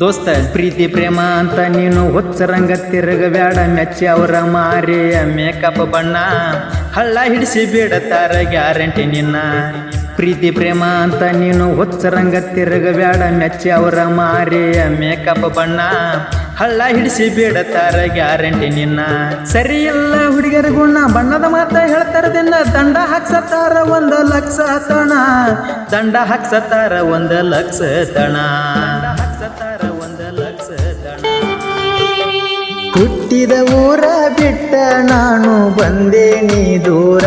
ದೋಸ್ತ, ಪ್ರೀತಿ, ಪ್ರೇಮ ಅಂತ ನೀನು ಹೊಚ್ಚರಂಗ ತಿರುಗಬ್ಯಾಡ ಮೆಚ್ಚಿ ಅವರ ಮಾರಿಯ ಮೇಕಪ್ ಬಣ್ಣ. ಹಳ್ಳ ಹಿಡಿಸಿ ಬಿಡತಾರ ಗ್ಯಾರಂಟಿ ನಿನ್ನ. ಪ್ರೀತಿ, ಪ್ರೇಮ ಅಂತ ನೀನು ಹೊಚ್ಚರಂಗ ತಿರುಗಬ್ಯಾಡ ಮೆಚ್ಚಿ ಅವರ ಮಾರಿಯ ಮೇಕಪ್ ಬಣ್ಣ. ಹಳ್ಳ ಹಿಡಿಸಿ ಬಿಡತಾರ ಗ್ಯಾರಂಟಿ ನಿನ್ನ. ಸರಿ ಎಲ್ಲ ಹುಡುಗರ ಗುಣ, ಬಣ್ಣದ ಮಾತ ಹೇಳ್ತಾರ ದಿನ ದಂಡ ಹಾಕ್ಸತಾರ ಒಂದು ಲಕ್ಷ ತಣ. ದಂಡ ಹಾಕ್ಸತಾರ ಒಂದು ಲಕ್ಷ ತಣ. ಹುಟ್ಟಿದ ಊರ ಬಿಟ್ಟ ನಾನು ಬಂದೆ ನೀ ದೂರ.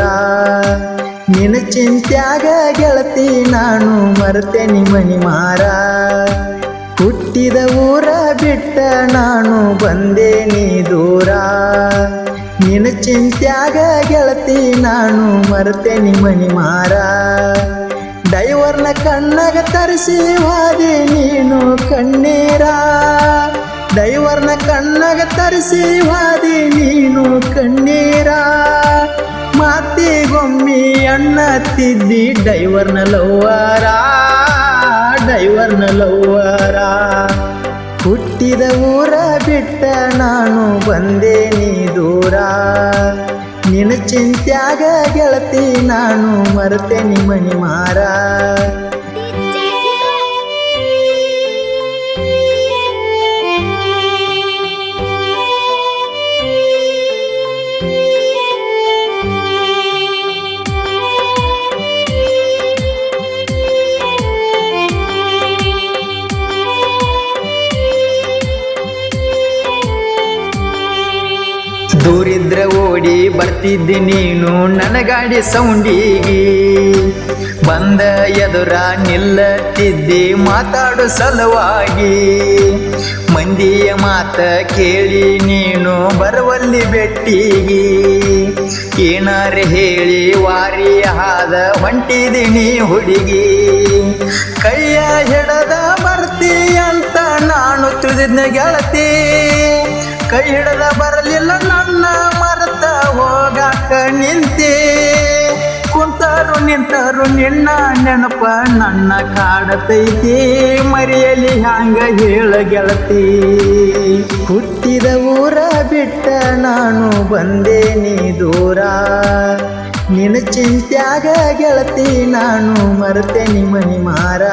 ನಿನ್ನ ಚಿಂತ್ಯಾಗ ಗೆಳತಿ ನಾನು ಮರ್ತೇನಿ ಮನಿ ಮಾರ. ಹುಟ್ಟಿದ ಊರ ಬಿಟ್ಟ ನಾನು ಬಂದೆ ನೀ ದೂರ. ನಿನ್ನ ಚಿಂತ್ಯಾಗ ಗೆಳತಿ ನಾನು ಮರ್ತೇನಿ ಮನಿ ಮಾರ. ಡೈವರ್ನ ಕಣ್ಣಾಗ ತರಿಸಿ ವಾದಿ ನೀನು ಕಣ್ಣೀರ. ಡೈವರ್ನ ಕಣ್ಣಾಗ ತರಿಸಿ ವಾದಿ ನೀನು ಕಣ್ಣೀರ. ಮಾತಿಗೊಮ್ಮಿ ಅಣ್ಣ ತಿದ್ದಿ ಡೈವರ್ನ ಲವ್ವಾರ ಡೈವರ್ನ ಲವ್ವಾರ ಹುಟ್ಟಿದ ಊರ ಬಿಟ್ಟ ನಾನು ಬಂದೆ ನೀ ದೂರ. ನಿನ್ನ ಚಿಂತ್ಯಾಗ ಗೆಳತಿ ನಾನು ಮರ್ತೇನಿ ಮನಿ ಮಾರ ದೂರಿದ್ರೆ ಓಡಿ ಬರ್ತಿದ್ದಿ ನೀನು ನನ್ನ ಗಾಡಿ ಸೌಂಡಿಗಿ. ಬಂದ ಎದುರ ನಿಲ್ಲತ್ತಿದ್ದಿ ಮಾತಾಡು ಸಲುವಾಗಿ. ಮಂದಿಯ ಮಾತ ಕೇಳಿ ನೀನು ಬರವಲ್ಲಿ ಬೆಟ್ಟಿಗಿ. ಏನಾರ ಹೇಳಿ ವಾರಿ ಹಾದ ಹೊಂಟಿದಿನಿ ಹುಡುಗಿ. ಕೈಯ ಹಿಡದ ಬರ್ತಿ ಅಂತ ನಾನು ತಿಳಿದ್ನ ಗೆಳತಿ. ಕೈ ಹಿಡದ ಬರಲಿಲ್ಲ ನನ್ನ ಮರೆತ ಹೋಗಾಕ ನಿಂತೆ. ಕುಂತರು ನಿಂತರು ನಿನ್ನ ನೆನಪ ನನ್ನ ಕಾಡತೈತಿ. ಮರೆಯಲಿ ಹಂಗ ಹೇಳ ಗೆಳತಿ. ಹುಟ್ಟಿದ ಊರ ಬಿಟ್ಟ ನಾನು ಬಂದೆ ನೀ ದೂರ. ನಿನ್ನ ಚಿಂತ್ಯಾಗ ಗೆಳತಿ ನಾನು ಮರ್ತೇನಿ ಮನಿ ಮಾರ.